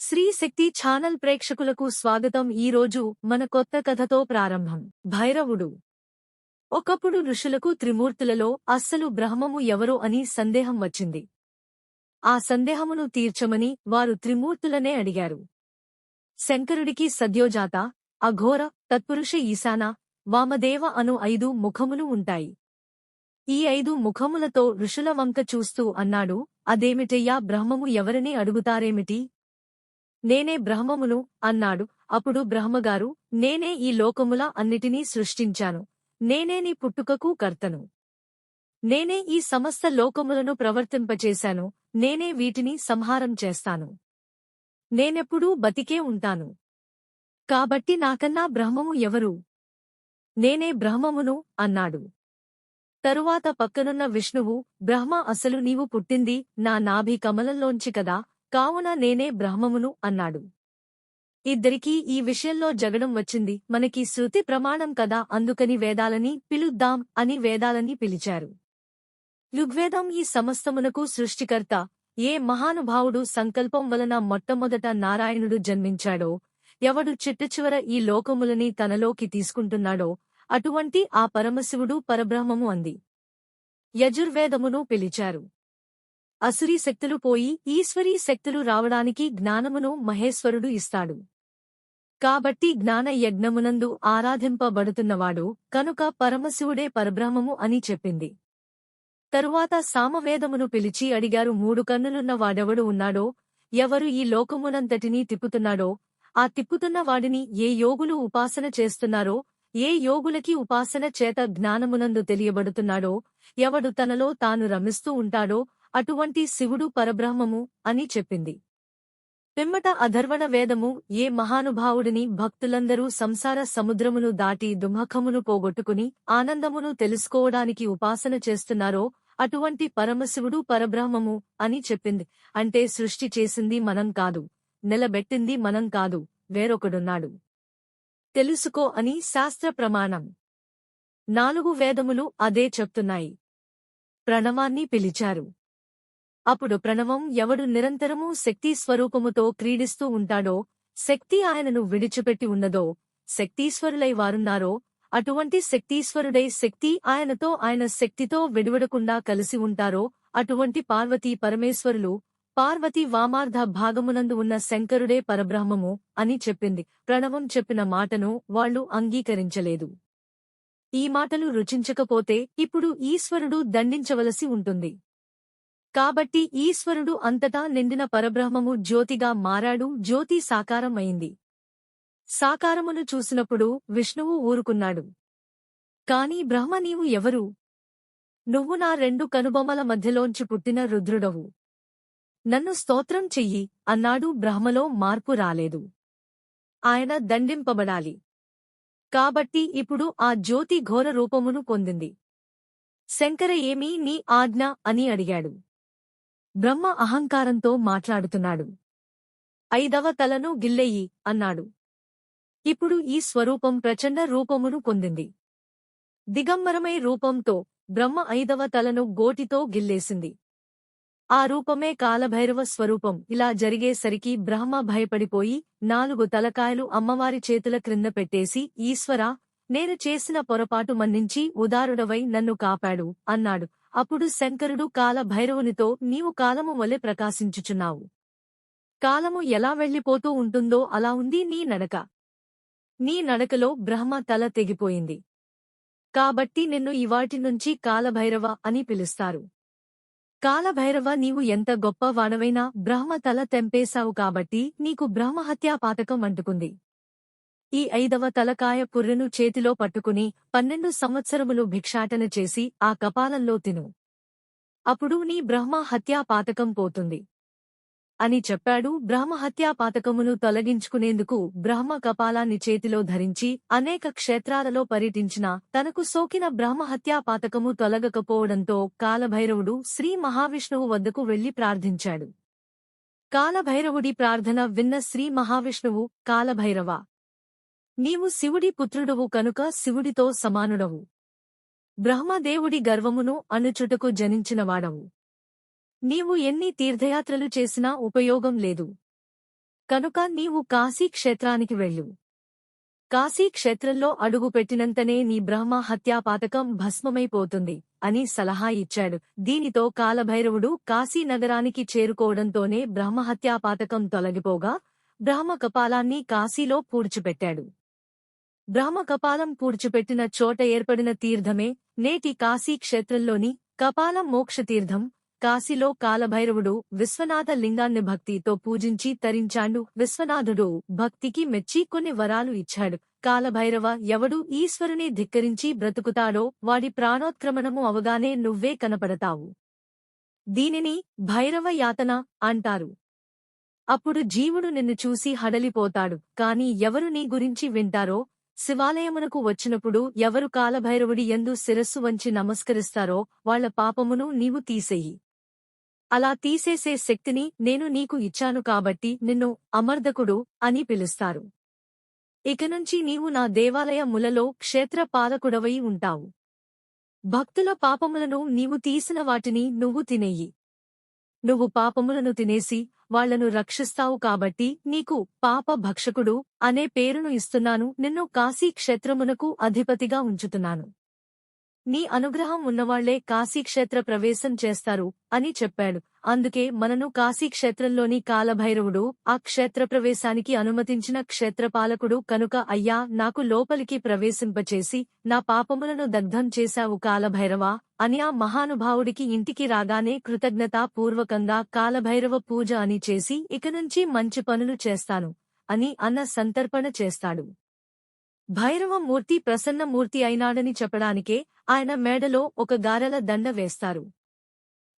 శ్రీ శక్తి channel ప్రేక్షకులకు స్వాగతం ఈ రోజు మన కొత్త కథతో ప్రారంభం. భైరవుడు. ఒకప్పుడు ఋషులకు త్రిమూర్తులలో అస్సలు బ్రహ్మము ఎవరో అని సందేహం వచ్చింది. ఆ సందేహమును తీర్చమని వారు త్రిమూర్తులనే అడిగారు. శంకరుడికి సద్యోజాత అఘోర తత్పురుష ఈశాన వామదేవ అను ఐదు ముఖములు ఉంటాయి. ఈ ఐదు ముఖములతో ఋషుల వంక చూస్తూ అన్నాడు అదేమిటయ్యా బ్రహ్మము ఎవరిని అడుగుతారేమిటి? నేనే బ్రహ్మమును అన్నాడు. అప్పుడు బ్రహ్మగారు నేనే ఈ లోకముల అన్నిటినీ సృష్టించాను. నేనే నీ పుట్టుకకు కర్తను. నేనే ఈ సమస్త లోకములను ప్రవర్తింపచేశాను. నేనే వీటిని సంహారం చేస్తాను. నేనెప్పుడూ బతికే ఉంటాను. కాబట్టి నాకన్నా బ్రహ్మము ఎవరు? నేనే బ్రహ్మమును అన్నాడు. తరువాత పక్కనున్న విష్ణువు బ్రహ్మ అసలు నీవు పుట్టింది నా నాభి కమలంలోంచి కదా? కావున నేనే బ్రహ్మమును అన్నాడు. ఇద్దరికీ ఈ విషయంలో జగడం వచ్చింది. మనకి శృతి ప్రమాణం కదా అందుకని వేదాలని పిలుద్దాం అని వేదాలని పిలిచారు. ఋగ్వేదం ఈ సమస్తమునకు సృష్టికర్త. ఏ మహానుభావుడు సంకల్పం వలన మొట్టమొదట నారాయణుడు జన్మించాడో ఎవడు చిట్టచివర ఈ లోకములని తనలోకి తీసుకుంటున్నాడో అటువంటి ఆ పరమశివుడు పరబ్రహ్మము అంది. యజుర్వేదమును పిలిచారు. అసురీ శక్తులు పోయి ఈశ్వరీ శక్తులు రావడానికి జ్ఞానమును మహేశ్వరుడు ఇస్తాడు. కాబట్టి జ్ఞాన యజ్ఞమునందు ఆరాధింపబడుతున్నవాడు కనుక పరమశివుడే పరబ్రహ్మము అని చెప్పింది. తరువాత సామవేదమును పిలిచి అడిగారు మూడు కన్నులున్న వాడెవడు ఉన్నాడో? ఎవరు ఈ లోకమునంతటినీ తిప్పుతున్నాడో? ఆ తిప్పుతున్న వాడిని ఏ యోగులు ఉపాసన చేస్తున్నారో? ఏ యోగులకి ఉపాసన చేత జ్ఞానమునందు తెలియబడుతున్నాడో? ఎవడు తనలో తాను రమిస్తూ ఉంటాడో? అటువంటి శివుడు పరబ్రహ్మము అని చెప్పింది. పిమ్మట అధర్వణ వేదము ఏ మహానుభావుడిని భక్తులందరూ సంసార సముద్రమును దాటి దుమఖమును పోగొట్టుకుని ఆనందమును తెలుసుకోవడానికి ఉపాసన చేస్తున్నారో అటువంటి పరమశివుడు పరబ్రహ్మము అని చెప్పింది. అంటే సృష్టి చేసింది మనం కాదు నిలబెట్టింది మనం కాదు వేరొకడున్నాడు. తెలుసుకో అని శాస్త్ర ప్రమాణం. నాలుగు వేదములు అదే చెప్తున్నాయి. ప్రణవాన్ని పిలిచారు. అప్పుడు ప్రణవం ఎవడు నిరంతరము శక్తి స్వరూపముతో క్రీడిస్తూ ఉంటాడో శక్తి ఆయనను విడిచిపెట్టి ఉన్నదో శక్తీశ్వరులై వారున్నారో అటువంటి శక్తీశ్వరుడై శక్తి ఆయనతో ఆయన శక్తితో విడివడకుండా కలిసి ఉంటారో అటువంటి పార్వతీ పరమేశ్వరులు పార్వతి వామార్ధ భాగమునందు ఉన్న శంకరుడే పరబ్రహ్మము అని చెప్పింది. ప్రణవం చెప్పిన మాటను వాళ్ళు అంగీకరించలేదు. ఈ మాటలు రుచించకపోతే ఇప్పుడు ఈశ్వరుడు దండించవలసి ఉంటుంది. కాబట్టి ఈశ్వరుడు అంతటా నిండిన పరబ్రహ్మము జ్యోతిగా మారాడు జ్యోతి సాకారం అయింది సాకారమును చూసినప్పుడు విష్ణువు ఊరుకున్నాడు. కాని బ్రహ్మ నీవు ఎవరు? నువ్వు నా రెండు కనుబొమ్మల మధ్యలోంచి పుట్టిన రుద్రుడవు. నన్ను స్తోత్రం చెయ్యి అన్నాడు బ్రహ్మలో మార్పు రాలేదు. ఆయన దండింపబడాలి. కాబట్టి ఇప్పుడు ఆ జ్యోతి ఘోర రూపమును పొందింది. శంకర ఏమీ నీ ఆజ్ఞ అని అడిగాడు. బ్రహ్మ అహంకారంతో మాట్లాడుతున్నాడు. ఐదవ తలను గిల్లెయ్యి అన్నాడు. ఇప్పుడు ఈ స్వరూపం ప్రచండ రూపమును పొందింది. దిగంబరమై రూపంతో బ్రహ్మ ఐదవ తలను గోటితో గిల్లేసింది. ఆ రూపమే కాలభైరవ స్వరూపం. ఇలా జరిగేసరికి బ్రహ్మ భయపడిపోయి నాలుగు తలకాయలు అమ్మవారి చేతుల క్రింద పెట్టేసి ఈశ్వరా నేను చేసిన పొరపాటు మన్నించి ఉదారుడవై నన్ను కాపాడు అన్నాడు. అప్పుడు శంకరుడు కాలభైరవునితో నీవు కాలము వలె ప్రకాశించుచున్నావు. కాలము ఎలా వెళ్ళిపోతూ ఉంటుందో అలా ఉంది నీ నడక. నీ నడకలో బ్రహ్మ తల తెగిపోయింది. కాబట్టి నిన్ను ఇవాటి నుంచి కాలభైరవ అని పిలుస్తారు. కాలభైరవ నీవు ఎంత గొప్ప వాడవైనా బ్రహ్మ తల తెంపేశావు కాబట్టి నీకు బ్రహ్మహత్యా పాతకం అంటుకుంది. ఈ ఐదవ తలకాయ పుర్రెను చేతిలో పట్టుకుని పన్నెండు సంవత్సరములు భిక్షాటన చేసి ఆ కపాలంలో తిను. అప్పుడు నీ బ్రహ్మ హత్యా పాతకం పోతుంది. అని చెప్పాడు. బ్రహ్మహత్యా పాతకమును తొలగించుకునేందుకు బ్రహ్మ కపాలాన్ని చేతిలో ధరించి అనేక క్షేత్రాలలో పర్యటించిన తనకు సోకిన బ్రహ్మహత్యా పాతకము తొలగకపోవడంతో కాలభైరవుడు శ్రీ మహావిష్ణువు వద్దకు వెళ్ళి ప్రార్థించాడు. కాలభైరవుడి ప్రార్థన విన్న శ్రీ మహావిష్ణువు కాలభైరవ నీవు శివుడి పుత్రుడవు కనుక శివుడితో సమానుడవు. బ్రహ్మదేవుడి గర్వమును అణుచుటకు జనించినవాడవు. నీవు ఎన్ని తీర్థయాత్రలు చేసినా ఉపయోగం లేదు. కనుక నీవు కాశీ క్షేత్రానికి వెళ్ళు. కాశీ క్షేత్రంలో అడుగుపెట్టినంతనే నీ బ్రహ్మ హత్యాపాతకం భస్మమైపోతుంది అని సలహా ఇచ్చాడు. దీనితో కాలభైరవుడు కాశీ నగరానికి చేరుకోవడంతోనే బ్రహ్మహత్యాపాతకం తొలగిపోగా బ్రహ్మ కపాలాన్ని కాశీలో పూడ్చిపెట్టాడు. బ్రహ్మ కపాలం పూడ్చిపెట్టిన చోట ఏర్పడిన తీర్థమే నేటి కాశీ క్షేత్రంలోని కపాలం మోక్షతీర్థం. కాశీలో కాలభైరవుడు విశ్వనాథ లింగాన్ని భక్తితో పూజించి తరించాడు. విశ్వనాథుడు భక్తికి మెచ్చి కొన్ని వరాలు ఇచ్చాడు. కాలభైరవ ఎవడు ఈశ్వరుని ధిక్కరించి బ్రతుకుతాడో వాడి ప్రాణోత్క్రమణము అవగానే నువ్వే కనపడతావు. దీనిని భైరవ యాతన అంటారు. అప్పుడు జీవుడు నిన్ను చూసి హడలిపోతాడు. కాని ఎవరు నీ గురించి వింటారో శివాలయమునకు వచ్చినప్పుడు ఎవరు కాలభైరవుడి ఎందు శిరస్సు వంచి నమస్కరిస్తారో వాళ్ళ పాపమును నీవు తీసేయి. అలా తీసేసే శక్తిని నేను నీకు ఇచ్చాను కాబట్టి నిన్ను అమర్దకుడు అని పిలుస్తారు. ఇకనుంచి నీవు నా దేవాలయ ములలో క్షేత్ర పాలకుడవై ఉంటావు. భక్తుల పాపములను నీవు తీసిన వాటిని నువ్వు తినేయి. నువ్వు పాపములను తినేసి వాళ్ళను రక్షిస్తావు కాబట్టి నీకు పాప భక్షకుడు అనే పేరును ఇస్తున్నాను. నిన్ను కాశీ క్షేత్రమునకు అధిపతిగా ఉంచుతున్నాను. నీ అనుగ్రహం ఉన్నవాళ్ళే కాశీక్షేత్ర ప్రవేశం చేస్తారు అని చెప్పాడు. అందుకే మనను కాశీక్షేత్రంలోని కాలభైరవుడు ఆ క్షేత్ర ప్రవేశానికి అనుమతించిన క్షేత్రపాలకుడు కనుక అయ్యా నాకు లోపలికి ప్రవేశింపచేసి నా పాపములను దగ్ధం చేశావు కాలభైరవా? అని ఆ మహానుభావుడికి ఇంటికి రాగానే కృతజ్ఞతాపూర్వకంగా కాలభైరవ పూజ అని చేసి ఇక నుంచి మంచి పనులు చేస్తాను అని అన్న సంతర్పణ చేస్తాడు. భైరవమూర్తి ప్రసన్నమూర్తి అయినాడని చెప్పడానికే ఆయన మేడలో ఒక గారెల దండ వేస్తారు.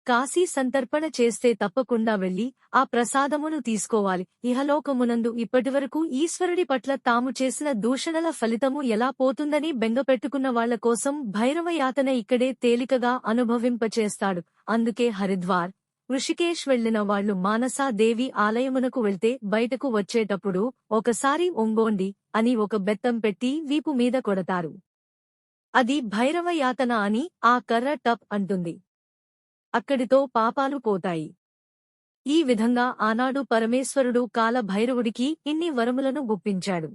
కాశీ సంతర్పణ చేస్తే తప్పకుండా వెళ్ళి ఆ ప్రసాదమును తీసుకోవాలి. ఇహలోకమునందు ఇప్పటివరకు ఈశ్వరుడి పట్ల తాము చేసిన దూషణల ఫలితము ఎలా పోతుందని బెంగపెట్టుకున్న వాళ్ళ కోసం భైరవయాతన ఇక్కడే తేలికగా అనుభవింపచేస్తాడు. అందుకే హరిద్వార్ ఋషికేశ్ వెళ్ళిన వాళ్ళు మానసాదేవి ఆలయమునకు వెళ్తే బయటకు వచ్చేటప్పుడు ఒకసారి ఒంగోండి అని ఒక బెత్తం పెట్టి వీపు మీద కొడతారు. అది భైరవయాతన అని ఆ కర్ర టప్ అంటుంది. అక్కడితో పాపాలు పోతాయి. ఈ విధంగా ఆనాడు పరమేశ్వరుడు కాలభైరవుడికి ఇన్ని వరములను గుప్పించాడు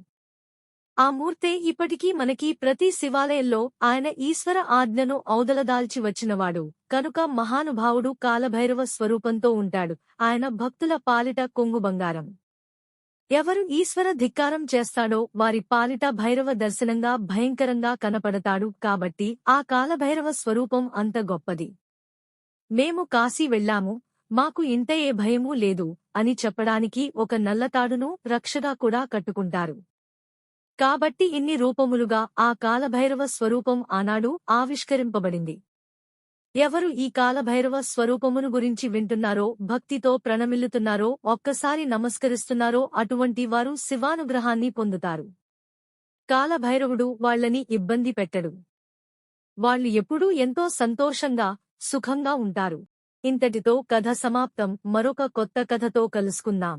ఆ మూర్తే ఇప్పటికీ మనకి ప్రతి శివాలయంలో ఆయన ఈశ్వర ఆజ్ఞను ఔదలదాల్చి వచ్చినవాడు. కనుక మహానుభావుడు కాలభైరవ స్వరూపంతో ఉంటాడు. ఆయన భక్తుల పాలిట కొంగు బంగారం. ఎవరు ఈశ్వర ధిక్కారం చేస్తాడో వారి పాలిట భైరవ దర్శనంగా భయంకరంగా కనపడతాడు కాబట్టి ఆ కాలభైరవ స్వరూపం అంత గొప్పది. మేము కాశీ వెళ్ళాము మాకు ఇంత ఏ భయమూ లేదు అని చెప్పడానికి ఒక నల్లతాడును రక్షగా కూడా కట్టుకుంటారు. కాబట్టి ఇన్ని రూపములుగా ఆ కాలభైరవ స్వరూపం ఆనాడు ఆవిష్కరింపబడింది. ఎవరు ఈ కాలభైరవ స్వరూపమును గురించి వింటున్నారో భక్తితో ప్రణమిల్లుతున్నారో ఒక్కసారి నమస్కరిస్తున్నారో అటువంటి వారు శివానుగ్రహాన్ని పొందుతారు. కాలభైరవుడు వాళ్ళని ఇబ్బంది పెట్టడు. వాళ్ళు ఎప్పుడూ ఎంతో సంతోషంగా సుఖంగా ఉంటారు. ఇంతటితో కథ సమాప్తం. మరొక కొత్త కథతో కలుసుకుందాం.